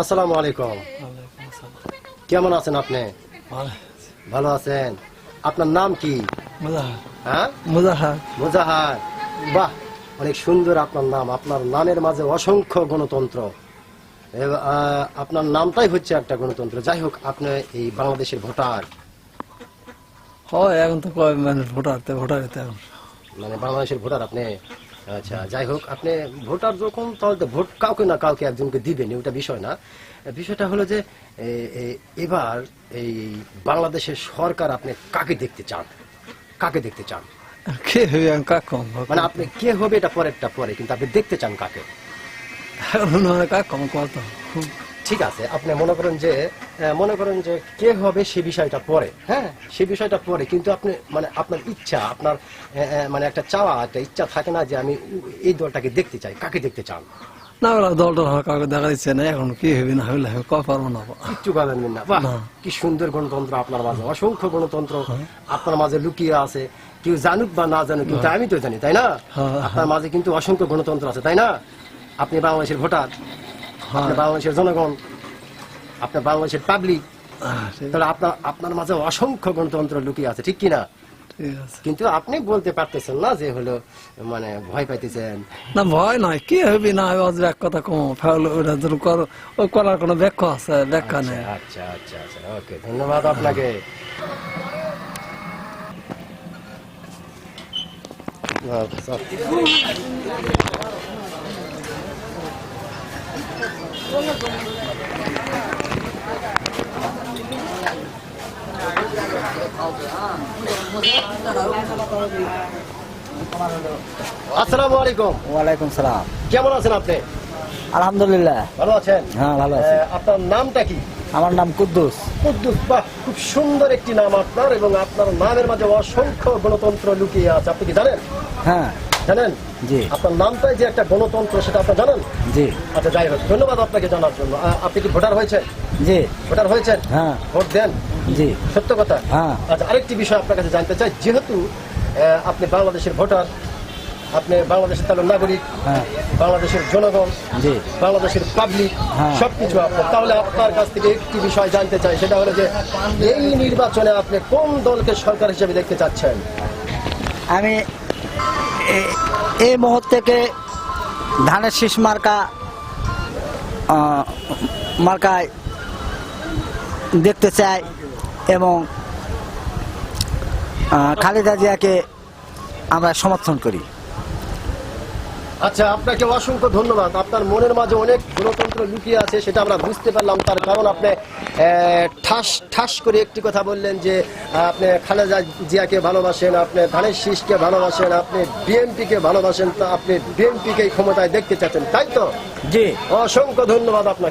আসসালামু আলাইকুম। কেমন আছেন আপনি? ভালো। আছেন। আপনার নাম কি? হ্যাঁ? মুজাহার। বাহ অনেক সুন্দর আপনার নাম। আপনার নামের মাঝে অসংখ্য গণতন্ত্র। আপনার নামটাই হচ্ছে একটা গণতন্ত্র। যাই হোক আপনি এই বাংলাদেশের ভোটার। হয় এখন তো কয় মানে ভোটার? ভোটার মানে বাংলাদেশের ভোটার আপনি? আচ্ছা যাই হোক আপনি ভোটার যখন তাহলে তো ভোট কাউকে না কাউকে একজনকে দিবেন ওটা বিষয় না। বিষয়টা হলো যে এবার এই বাংলাদেশের সরকার আপনি কাকে দেখতে চান? কাকে দেখতে চান? কে হবে মানে আপনি কে হবে এটা পরেরটা পরে কিন্তু আপনি দেখতে চান কাকে? এখন মানে খুব কম কত ঠিক আছে আপনি মনে করেন যে মনে করেন যে কে হবে সে বিষয়টা পরে। হ্যাঁ সে বিষয়টা পরে কিন্তু আপনি মানে আপনার ইচ্ছা আপনার মানে একটা চাওয়া একটা ইচ্ছা থাকে না যে আমি এই দলটাকে দেখতে চাই কাকে দেখতে চান? না ওরা দল কাউকে দেখা দিচ্ছে না এখন কি হবি না হইলে পারব না কিচ্ছু পাবেন না কি সুন্দর গণতন্ত্র আপনার মাঝে অসংখ্য গণতন্ত্র আপনার মাঝে লুকিয়ে আছে। কেউ জানুক বা না জানুক কিন্তু আমি তো জানি তাই না? হ্যাঁ, আপনার মাঝে কিন্তু অসংখ্য গণতন্ত্র আছে তাই না? আপনি বাংলাদেশের ভোটার আপনি বাংলাদেশের জনগণ আপনার বাংলাদেশের পাবলিক তাহলে আপনার আপনার মাঝে অসংখ্য গণতন্ত্র লুকিয়ে আছে ঠিক কিনা? কিন্তু আপনি বলতে পারতেছেন না যে হলো মানে ভয় পাইতেছেন। না ভয় নয় কি হবি না অজ এক কথা কম ধর ওই করার কোনো ব্যাখ্যা আছে ব্যাখ্যা নেই। আচ্ছা আচ্ছা আচ্ছা ওকে ধন্যবাদ আপনাকে। আচ্ছা। আসসালামু আলাইকুম। ওয়ালাইকুম সালাম। কেমন আছেন আপনি? আলহামদুলিল্লাহ। ভালো আছেন? হ্যাঁ ভালো আছি। আপনার নামটা কি? আমার নাম কুদ্দুস। কুদ্দুস বাহ খুব সুন্দর একটি নাম আপনার এবং আপনার নামের মাঝে অসংখ্য গণতন্ত্র লুকিয়ে আছে। আপনি কি জানেন? হ্যাঁ। জানেন? জি। আপনার নামটাই যে একটা গণতন্ত্র সেটা আপনি জানেন? জি। আচ্ছা যাই হোক ধন্যবাদ আপনাকে জানার জন্য। আপনি কি ভোটার হয়েছেন? জি। ভোটার হয়েছেন? হ্যাঁ। ভোট দেন? জি। সত্য কথা? হ্যাঁ। আচ্ছা আরেকটি বিষয় আপনার কাছে জানতে চাই। যেহেতু আপনি বাংলাদেশের ভোটার আপনি বাংলাদেশের তাহলে নাগরিক হ্যাঁ। বাংলাদেশের জনগণ জি। বাংলাদেশের পাবলিক হ্যাঁ। সবকিছু আপনার। তাহলে আপনার কাছ থেকে একটি বিষয় জানতে চাই সেটা হলো যে এই নির্বাচনে আপনি কোন দলকে সরকার হিসেবে দেখতে চাচ্ছেন? আমি এই মুহূর্তে ধানের শীষ মার্কা মার্কায় দেখতে চাই এবং খালেদা জিয়াকে আমরা সমর্থন করি। আচ্ছা আপনাকে অসংখ্য ধন্যবাদ। আপনার মনের মাঝে অনেক গণতন্ত্র লুকিয়ে আছে সেটা আমরা বুঝতে পারলাম। তার কারণ আপনি ঠাস ঠাস করে একটি কথা বললেন যে আপনি খালেদা জিয়াকে ভালোবাসেন আপনি ধানের শীষকে ভালোবাসেন আপনি বিএনপিকে ভালোবাসেন তা আপনি বিএনপিকে ক্ষমতায় দেখতে চাচ্ছেন। তাই তো? জি। অসংখ্য ধন্যবাদ আপনাকে।